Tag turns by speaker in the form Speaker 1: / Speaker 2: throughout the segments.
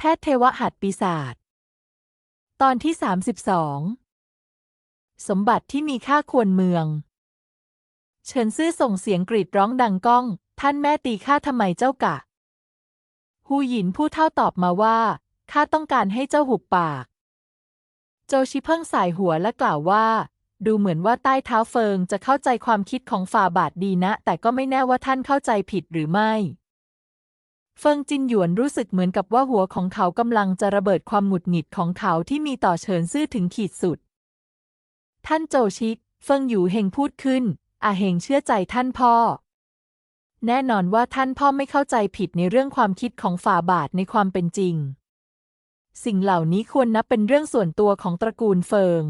Speaker 1: แพทย์เทวหัตปีศาจตอนที่ 32 สมบัติที่มีค่าควรเมือง เฉินซื่อส่งเสียงกรีดร้องดังก้อง ท่านแม่ตีข้าทำไมเจ้ากะฮูหยินผู้เท่าตอบมาว่าข้าต้องการให้เจ้าหุบปาก โจชิเพิ่งสายหัวและกล่าวว่า ดูเหมือนว่าใต้เท้าเฟิงจะเข้าใจความคิดของฝ่าบาทดีนะ แต่ก็ไม่แน่ว่าท่านเข้าใจผิดหรือไม่ เฟิงจินหยวนรู้สึกเหมือนกับว่าหัวของเขากำลังจะระเบิดความหงุดหงิดของเขาที่มีต่อเฉินซื่อถึงขีดสุด ท่านโจชิเฟิงอยู่เฮงพูดขึ้น อาเฮงเชื่อใจท่านพ่อ แน่นอนว่าท่านพ่อไม่เข้าใจผิดในเรื่องความคิดของฝ่าบาทในความเป็นจริง สิ่งเหล่านี้ควรนับเป็นเรื่องส่วนตัวของตระกูลเฟิง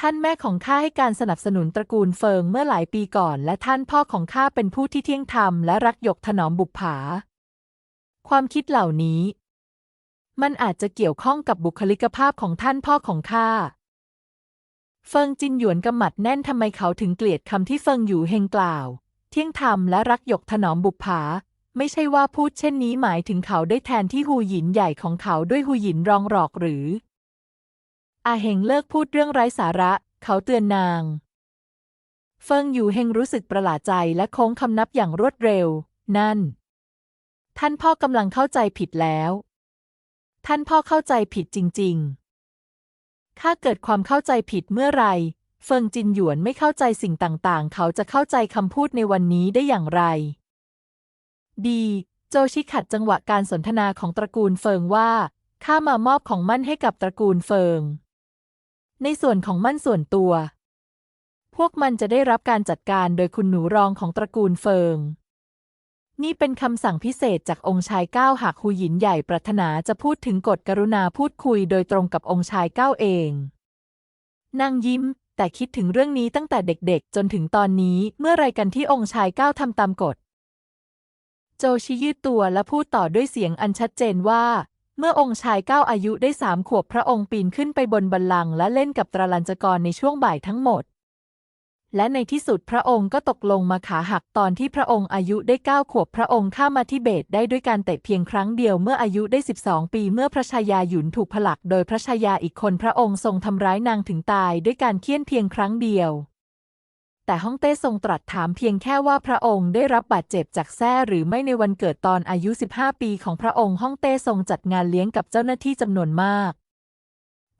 Speaker 1: ท่านแม่ของข้าให้การสนับสนุนตระกูลเฟิงเมื่อหลายปีก่อน และท่านพ่อของข้าเป็นผู้ที่เที่ยงธรรมและรักหยกถนอมบุปผา ความคิดเหล่านี้ มันอาจจะเกี่ยวข้องกับบุคลิกภาพของท่านพ่อของข้า เฟิงจินหยวนกำหมัดแน่นทำไมเขาถึงเกลียดคำที่เฟิงอยู่เฮงกล่าว เที่ยงธรรมและรักหยกถนอมบุปผา ไม่ใช่ว่าพูดเช่นนี้หมายถึงเขาได้แทนที่หูหยินใหญ่ของเขาด้วยหูหยินรองหรอกหรือ อาเฮงเลิกพูดเรื่องไร้สาระ เขาเตือนนาง เฟิงอยู่เฮงรู้สึกประหลาดใจและโค้งคำนับอย่างรวดเร็ว นั่น ท่านพ่อกำลังเข้าใจผิดแล้ว ท่านพ่อเข้าใจผิดจริงๆถ้าเกิดความเข้าใจผิดเมื่อไร เฟิงจินหยวนไม่เข้าใจสิ่งต่างๆ เขาจะเข้าใจคำพูดในวันนี้ได้อย่างไร ดี โจชิขัดจังหวะการสนทนาของตระกูลเฟิงว่า ข้ามามอบของมั่นให้กับตระกูลเฟิง ในส่วนของมั่นส่วนตัว พวกมันจะได้รับการจัดการโดยคุณหนูรองของตระกูลเฟิง นี่เป็นคำสั่งพิเศษจากองค์ชายเก้าหากฮูหยินใหญ่ปรารถนาจะพูดถึงกฎกรุณาพูดคุยโดยตรงกับองค์ชายเก้าเอง นางยิ้ม แต่คิดถึงเรื่องนี้ตั้งแต่เด็กๆ จนถึงตอนนี้เมื่อไรกันที่องค์ชายเก้าทำตามกฎ โจชิยืดตัวและพูดต่อด้วยเสียงอันชัดเจนว่า เมื่อองค์ชายเก้าอายุได้สามขวบพระองค์ปีนขึ้นไปบนบัลลังก์และเล่นกับตราลัญจกรในช่วงบ่ายทั้งหมด และในที่สุดพระองค์ก็ตกลงมาขาหักตอนที่พระองค์อายุได้เก้าขวบพระองค์ข้ามมาทิเบตได้ด้วยการเตะเพียงครั้งเดียวเมื่ออายุได้ 12 ปีเมื่อพระชายาหยุนถูกผลักโดยพระชายาอีกคนพระองค์ทรงทำร้ายนางถึงตายด้วยการเคี่ยนเพียงครั้งเดียว แต่ฮ่องเต้ทรงตรัสถามเพียงแค่ว่าพระองค์ได้รับบาดเจ็บจากแส้หรือไม่ในวันเกิดตอนอายุ 15 ปีของพระองค์ฮ่องเต้ทรงจัดงานเลี้ยงกับเจ้าหน้าที่จำนวนมาก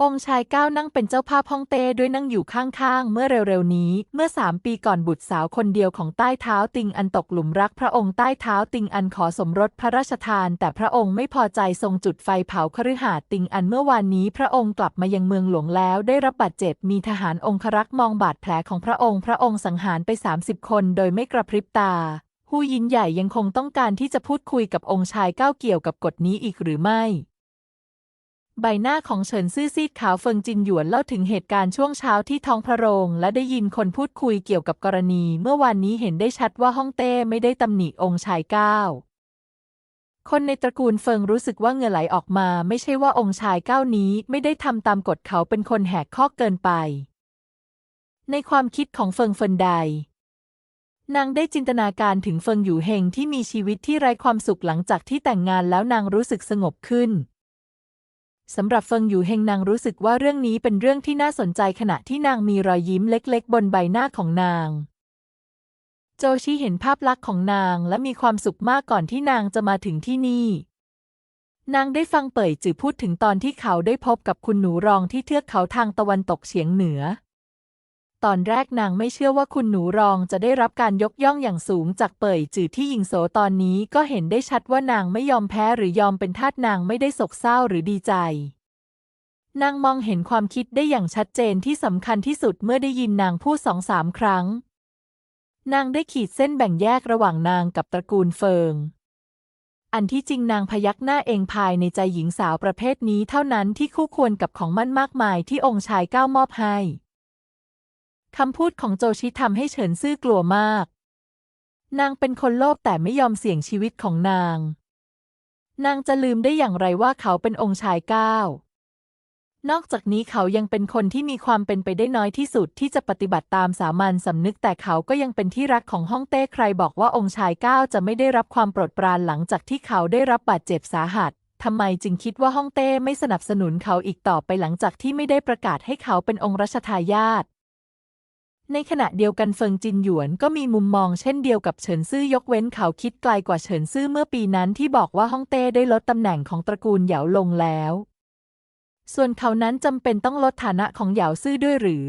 Speaker 1: องค์ชายเก้านั่งเป็นเจ้าภาพฮ่องเต้ด้วยนั่งอยู่ข้างๆ เมื่อเร็วๆนี้ เมื่อสามปีก่อนบุตรสาวคนเดียวของใต้เท้าติงอันตกหลุมรักพระองค์ใต้เท้าติงอันขอสมรสพระราชทาน แต่พระองค์ไม่พอใจทรงจุดไฟเผาคฤหาสน์ติงอันเมื่อวานนี้ พระองค์กลับมายังเมืองหลวงแล้วได้รับบาดเจ็บมีทหารองครักษ์มองบาดแผลของพระองค์ พระองค์สังหารไป 30 คนโดยไม่กระพริบตาฮูยินใหญ่ยังคงต้องการที่จะพูดคุยกับองค์ชายเก้าเกี่ยวกับกฎนี้อีกหรือไม่ ใบหน้าของเฉินซื่อซีดขาวเฟิงจินหยวนเล่าถึงเหตุการณ์ช่วงเช้าที่ท้องพระโรง และได้ยินคนพูดคุยเกี่ยวกับกรณี เมื่อวานนี้เห็นได้ชัดว่าฮ่องเต้ไม่ได้ตำหนิองค์ชายเก้าคนในตระกูลเฟิงรู้สึกว่าเงื่อไหลออกมา ไม่ใช่ว่าองค์ชายเก้านี้ไม่ได้ทำตามกฎเขาเป็นคนแหกข้อเกินไป ในความคิดของเฟิงเฟินไดนางได้จินตนาการถึงเฟิงอยู่เฮงที่มีชีวิตที่ไร้ความสุขหลังจากที่แต่งงานแล้วนางรู้สึกสงบขึ้น สำหรับเฟิงอยู่เฮงนางรู้สึกว่าเรื่องนี้เป็นเรื่องที่น่าสนใจขณะที่นางมีรอยยิ้มเล็กๆ บนใบหน้าของนาง โจชีเห็นภาพลักษณ์ของนางและมีความสุขมากก่อนที่นางจะมาถึงที่นี่ นางได้ฟังเป่ยจือพูดถึงตอนที่เขาได้พบกับคุณหนูรองที่เทือกเขาทางตะวันตกเฉียงเหนือ ตอนแรกนางไม่เชื่อว่าคุณหนูรองจะได้รับการยกย่องอย่างสูงจากเป่ยจือที่หญิงโสตอนนี้ก็เห็นได้ชัดว่านางไม่ยอมแพ้หรือยอมเป็นทาสนางไม่ได้โศกเศร้าหรือดีใจ นางมองเห็นความคิดได้อย่างชัดเจนที่สำคัญที่สุดเมื่อได้ยินนางพูดสองสามครั้ง นางได้ขีดเส้นแบ่งแยกระหว่างนางกับตระกูลเฟิง อันที่จริงนางพยักหน้าเองภายในใจหญิงสาวประเภทนี้เท่านั้นที่คู่ควรกับของมั่นมากมายที่องค์ชายก้าวมอบให้ คำพูดของโจชิทำให้เฉินซื่อกลัวมาก นางเป็นคนโลภแต่ไม่ยอมเสี่ยงชีวิตของนาง นางจะลืมได้อย่างไรว่าเขาเป็นองค์ชายเก้านอกจากนี้เขายังเป็นคนที่มีความเป็นไปได้น้อยที่สุดที่จะปฏิบัติตามสามัญสำนึกแต่เขาก็ยังเป็นที่รักของฮ่องเต้ใครบอกว่าองค์ชายเก้าจะไม่ได้รับความโปรดปรานหลังจากที่เขาได้รับบาดเจ็บสาหัสทำไมจึงคิดว่าฮ่องเต้ไม่สนับสนุนเขาอีกต่อไปหลังจากที่ไม่ได้ประกาศให้เขาเป็นองค์รัชทายาท ในขณะเดียวกันเฟิงจินหยวนก็มีมุมมองเช่นเดียวกับเฉินซื่อยกเว้นเขาคิดไกลกว่าเฉินซื่อเมื่อปีนั้นที่บอกว่าฮ่องเต้ได้ลดตำแหน่งของตระกูลเหยาลงแล้ว ส่วนเขานั้นจำเป็นต้องลดฐานะของเหยาซื่อด้วยหรือ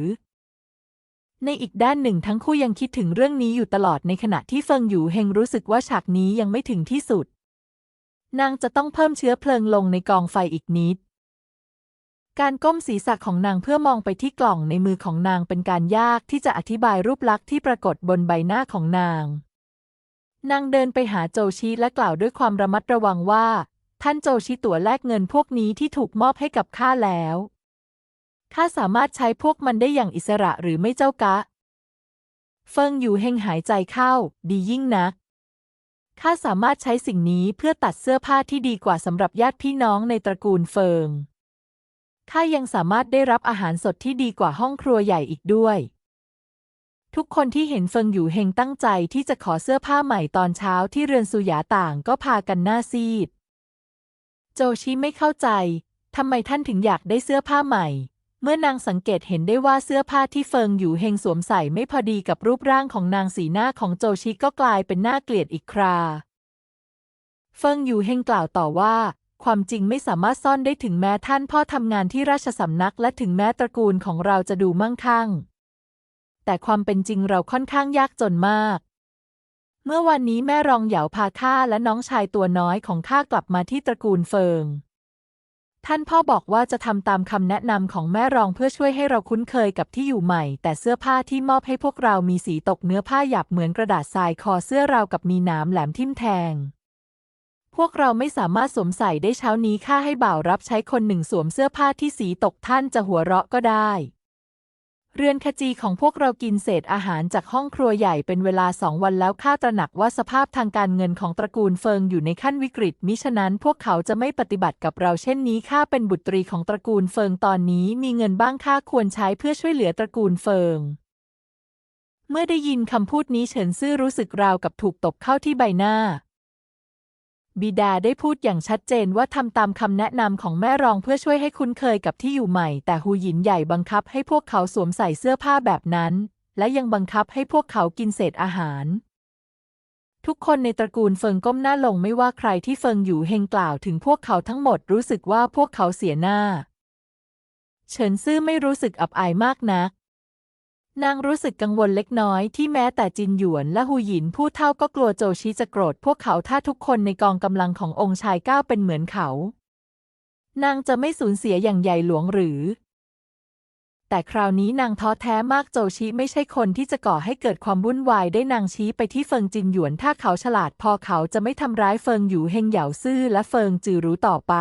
Speaker 1: ในอีกด้านหนึ่งทั้งคู่ยังคิดถึงเรื่องนี้อยู่ตลอดในขณะที่เฟิงหยูเฮงรู้สึกว่าฉากนี้ยังไม่ถึงที่สุด นางจะต้องเพิ่มเชื้อเพลิงลงในกองไฟอีกนิด การก้มศีรษะของนางเพื่อมองไปที่กล่องในมือของนางเป็นการยากที่จะอธิบายรูปลักษณ์ที่ปรากฏบนใบหน้าของนาง นางเดินไปหาโจชิและกล่าวด้วยความระมัดระวังว่า ท่านโจชิตั๋วแลกเงินพวกนี้ที่ถูกมอบให้กับข้าแล้วข้าสามารถใช้พวกมันได้อย่างอิสระหรือไม่เจ้ากะ เฟิงอยู่เฮงหายใจเข้า ดียิ่งนักข้าสามารถใช้สิ่งนี้เพื่อตัดเสื้อผ้าที่ดีกว่าสำหรับญาติพี่น้องในตระกูลเฟิง ข้ายังสามารถได้รับอาหารสดที่ดีกว่าห้องครัวใหญ่อีกด้วย ทุกคนที่เห็นเฟิงอยู่เฮงตั้งใจที่จะขอเสื้อผ้าใหม่ตอนเช้าที่เรือนสุยาต่างก็พากันหน้าซีด โจชิไม่เข้าใจทำไมท่านถึงอยากได้เสื้อผ้าใหม่ เมื่อนางสังเกตเห็นได้ว่าเสื้อผ้าที่เฟิงอยู่เฮงสวมใส่ไม่พอดีกับรูปร่างของนางสีหน้าของโจชิก็กลายเป็นหน่าเกลียดอีกครา เฟิงอยู่เฮงกล่าวต่อว่า ความจริงไม่สามารถซ่อนได้ถึงแม้ท่านพ่อทำงานที่ราชสำนัก และถึงแม้ตระกูลของเราจะดูมั่งคั่ง แต่ความเป็นจริงเราค่อนข้างยากจนมาก เมื่อวันนี้แม่รองเหยาพาข้าและน้องชายตัวน้อยของข้ากลับมาที่ตระกูลเฟิง ท่านพ่อบอกว่าจะทำตามคำแนะนำของแม่รองเพื่อช่วยให้เราคุ้นเคยกับที่อยู่ใหม่ แต่เสื้อผ้าที่มอบให้พวกเรามีสีตกเนื้อผ้าหยาบเหมือนกระดาษทรายคอเสื้อราวกับมีหนามแหลมทิ่มแทง พวกเราไม่สามารถสวมใส่ได้เช้านี้ข้าให้บ่าวรับใช้คนหนึ่งสวมเสื้อผ้าที่สีตกท่านจะหัวเราะก็ได้ เรือนขจีของพวกเรากินเศษอาหารจากห้องครัวใหญ่เป็นเวลาสองวันแล้วข้าตระหนักว่าสภาพทางการเงินของตระกูลเฟิงอยู่ในขั้นวิกฤต มิฉะนั้นพวกเขาจะไม่ปฏิบัติกับเราเช่นนี้ข้าเป็นบุตรีของตระกูลเฟิงตอนนี้มีเงินบ้างข้าควรใช้เพื่อช่วยเหลือตระกูลเฟิงเมื่อได้ยินคำพูดนี้เฉินซื่อรู้สึกราวกับถูกตบเข้าที่ใบหน้า บิดาได้พูดอย่างชัดเจนว่าทำตามคำแนะนำของแม่รองเพื่อช่วยให้คุ้นเคยกับที่อยู่ใหม่ แต่ฮูหยินใหญ่บังคับให้พวกเขาสวมใส่เสื้อผ้าแบบนั้น และยังบังคับให้พวกเขากินเศษอาหาร ทุกคนในตระกูลเฟิงก้มหน้าลงไม่ว่าใครที่เฟิงอยู่เฮงกล่าวถึงพวกเขาทั้งหมดรู้สึกว่าพวกเขาเสียหน้า เฉินซื่อไม่รู้สึกอับอายมากนัก นางรู้สึกกังวลเล็กน้อยที่แม้แต่จินหยวนและฮูหยินผู้เท่าก็กลัวโจชิจะโกรธพวกเขาถ้าทุกคนในกองกำลังขององค์ชายก้าวเป็นเหมือนเขา นางจะไม่สูญเสียอย่างใหญ่หลวงหรือ แต่คราวนี้นางท้อแท้มากโจชิไม่ใช่คนที่จะก่อให้เกิดความวุ่นวายได้นางชี้ไปที่เฟิงจินหยวนถ้าเขาฉลาดพอเขาจะไม่ทำร้ายเฟิงหยูเฮงเหยาซื่อและเฟิงจือรู้ต่อไป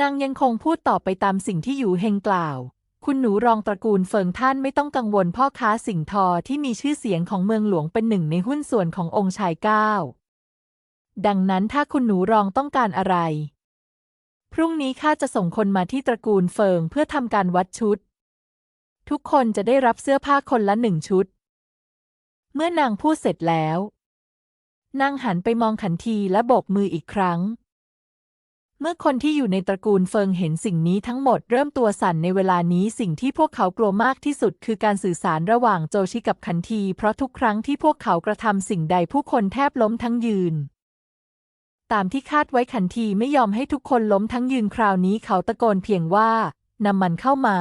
Speaker 1: นางยังคงพูดต่อไปตามสิ่งที่หยูเฮงกล่าว คุณหนูรองตระกูลเฟิงท่านไม่ต้องกังวลพ่อค้าสิงทอที่มีชื่อเสียงของเมืองหลวงเป็นหนึ่งในหุ้นส่วนขององค์ชายเก้า ดังนั้นถ้าคุณหนูรองต้องการอะไร พรุ่งนี้ข้าจะส่งคนมาที่ตระกูลเฟิงเพื่อทำการวัดชุด ทุกคนจะได้รับเสื้อผ้าคนละหนึ่งชุด เมื่อนางพูดเสร็จแล้ว นางหันไปมองขันทีและโบกมืออีกครั้ง เมื่อคนที่อยู่ในตระกูลเฟิงเห็นสิ่งนี้ทั้งหมดเริ่มตัวสั่นในเวลานี้สิ่งที่พวกเขากลัวมากที่สุดคือการสื่อสารระหว่างโจชิกับขันที เพราะทุกครั้งที่พวกเขากระทำสิ่งใดผู้คนแทบล้มทั้งยืน ตามที่คาดไว้ขันทีไม่ยอมให้ทุกคนล้มทั้งยืนคราวนี้เขาตะโกนเพียงว่านำมันเข้ามา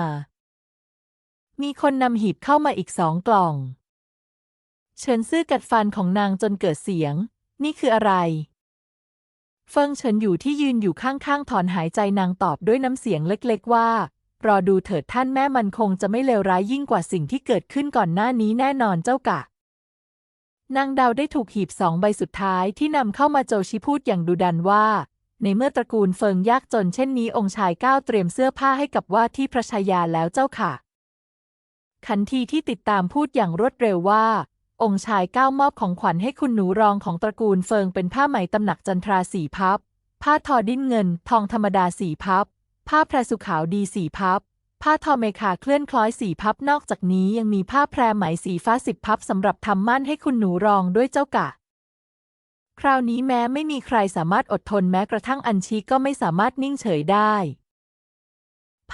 Speaker 1: มีคนนำหีบเข้ามาอีกสองกล่องเฉินซื่อกัดฟันของนางจนเกิดเสียง นี่คืออะไร เฟิงเฉินอยู่ที่ยืนอยู่ข้างๆถอนหายใจนางตอบด้วยน้ำเสียงเล็กๆว่า รอดูเถิดท่านแม่มันคงจะไม่เลวร้ายยิ่งกว่าสิ่งที่เกิดขึ้นก่อนหน้านี้แน่นอนเจ้ากะ นางดาวได้ถูกหีบสองใบสุดท้ายที่นำเข้ามาโจชิพูดอย่างดุดันว่า ในเมื่อตระกูลเฟิงยากจนเช่นนี้องค์ชายก้าวเตรียมเสื้อผ้าให้กับว่าที่พระชายาแล้วเจ้าค่ะ ขันทีที่ติดตามพูดอย่างรวดเร็วว่า องค์ชายก้าวมอบของขวัญให้คุณหนูรองของตระกูลเฟิงเป็นผ้าไหมตำหนักจันทราสีพับ ผ้าทอดิ้นเงิน ทองธรรมดาสีพับ ผ้าแพรสุขาวดีสีพับ ผ้าทอเมคาเคลื่อนคล้อยสีพับ นอกจากนี้ยังมีผ้าแพรไหมสีฟ้าสิบพับสำหรับทำมั่นให้คุณหนูรองด้วยเจ้ากะคราวนี้แม้ไม่มีใครสามารถอดทนแม้กระทั่งอัญชีก็ไม่สามารถนิ่งเฉยได้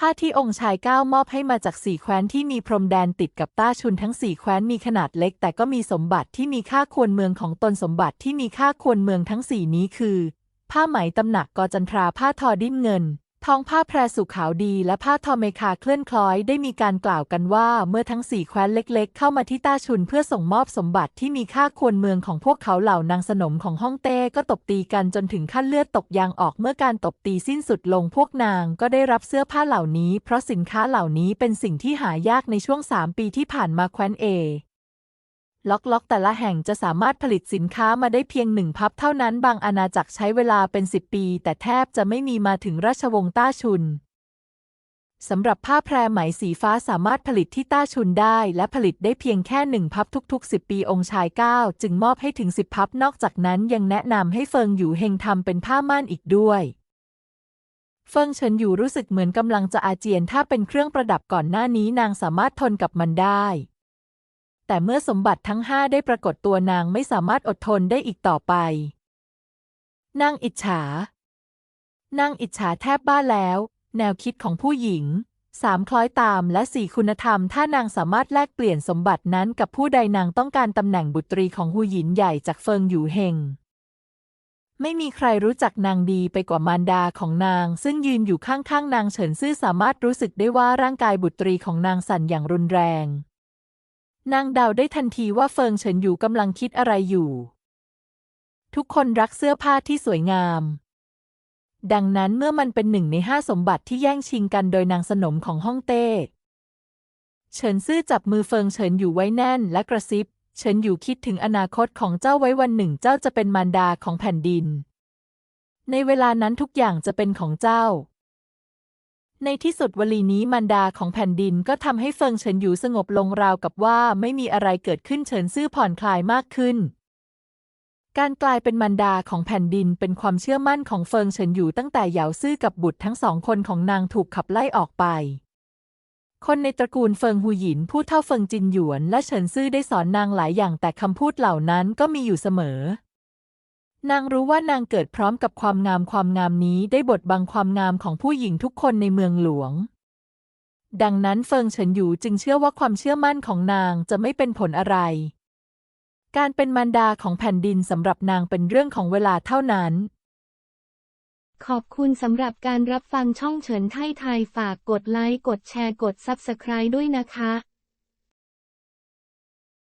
Speaker 1: ผ้าที่องค์ชายก้าวมอบให้มาจากสี่แคว้นที่มีพรมแดนติดกับต้าชุนทั้งสี่แคว้นมีขนาดเล็ก แต่ก็มีสมบัติที่มีค่าควรเมืองของตนสมบัติที่มีค่าควรเมืองทั้งสี่นี้คือ ผ้าไหมตำหนักกอจันทราผ้าทอดิ้นเงิน ท้องผ้าแพรสุขาวดีและผ้าทอเมคาเคลื่อนคล้อยได้มีการกล่าวกันว่า เมื่อทั้งสี่แคว้นเล็กๆ เข้ามาที่ต้าชุนเพื่อส่งมอบสมบัติที่มีค่าควรเมืองของพวกเขาเหล่านางสนมของฮ่องเต้ก็ตบตีกันจนถึงขั้นเลือดตกยางออกเมื่อการตบตีสิ้นสุดลงพวกนางก็ได้รับเสื้อผ้าเหล่านี้ เพราะสินค้าเหล่านี้เป็นสิ่งที่หายากในช่วงสามปีที่ผ่านมาแคว้นเอ ล็อกล็อกแต่ละแห่งจะสามารถผลิตสินค้ามาได้เพียงหนึ่งพับเท่านั้น บางอาณาจักรใช้เวลาเป็นสิบปี แต่แทบจะไม่มีมาถึงราชวงศ์ต้าชุนสำหรับผ้าแพรไหมสีฟ้าสามารถผลิตที่ต้าชุนได้ และผลิตได้เพียงแค่หนึ่งพับทุก ๆ 10 ปีองค์ชายเก้าจึงมอบให้ถึงสิบพับ นอกจากนั้นยังแนะนำให้เฟิงอยู่เฮงทำเป็นผ้าม่านอีกด้วยเฟิงเฉินอยู่รู้สึกเหมือนกำลังจะอาเจียน ถ้าเป็นเครื่องประดับก่อนหน้านี้นางสามารถทนกับมันได้ แต่เมื่อสมบัติทั้งห้าได้ปรากฏตัวนางไม่สามารถอดทนได้อีกต่อไป นางอิจฉา นางอิจฉาแทบบ้าแล้ว แนวคิดของผู้หญิงสามคล้อยตามและสี่คุณธรรม ถ้านางสามารถแลกเปลี่ยนสมบัตินั้นกับผู้ใดนางต้องการตำแหน่งบุตรีของหูหยินใหญ่จากเฟิงอยู่เฮงไม่มีใครรู้จักนางดีไปกว่ามารดาของนาง ซึ่งยืนอยู่ข้างๆ นางเฉินซื่อสามารถรู้สึกได้ว่าร่างกายบุตรีของนางสั่นอย่างรุนแรง นางเดาได้ทันทีว่าเฟิงเฉินอยู่กำลังคิดอะไรอยู่ ทุกคนรักเสื้อผ้าที่สวยงาม ดังนั้นเมื่อมันเป็นหนึ่งในห้าสมบัติที่แย่งชิงกันโดยนางสนมของฮ่องเต้ เฉินซื่อจับมือเฟิงเฉินอยู่ไว้แน่นและกระซิบ เฉินอยู่คิดถึงอนาคตของเจ้าไว้วันหนึ่งเจ้าจะเป็นมารดาของแผ่นดิน ในเวลานั้นทุกอย่างจะเป็นของเจ้า ในที่สุดวลีนี้มารดาของแผ่นดินก็ทำให้เฟิงเฉินอยู่สงบลงราวกับว่าไม่มีอะไรเกิดขึ้นเฉินซื่อผ่อนคลายมากขึ้น การกลายเป็นมารดาของแผ่นดินเป็นความเชื่อมั่นของเฟิงเฉินอยู่ตั้งแต่เหยาซื่อกับบุตรทั้งสองคนของนางถูกขับไล่ออกไป คนในตระกูลเฟิงหูหยินผู้เท่าเฟิงจินหยวน และเฉินซื่อได้สอนนางหลายอย่างแต่คำพูดเหล่านั้นก็มีอยู่เสมอ นางรู้ว่านางเกิดพร้อมกับความงามความงามนี้ได้บดบังความงามของผู้หญิงทุกคนในเมืองหลวง ดังนั้นเฟิงเฉินอยู่จึงเชื่อว่าความเชื่อมั่นของนางจะไม่เป็นผลอะไร การเป็นมารดาของแผ่นดินสำหรับนางเป็นเรื่องของเวลาเท่านั้น
Speaker 2: ขอบคุณสำหรับการรับฟังช่องเฉินไทยไทยฝากกดไลค์กดแชร์กด Subscribe ด้วยนะคะ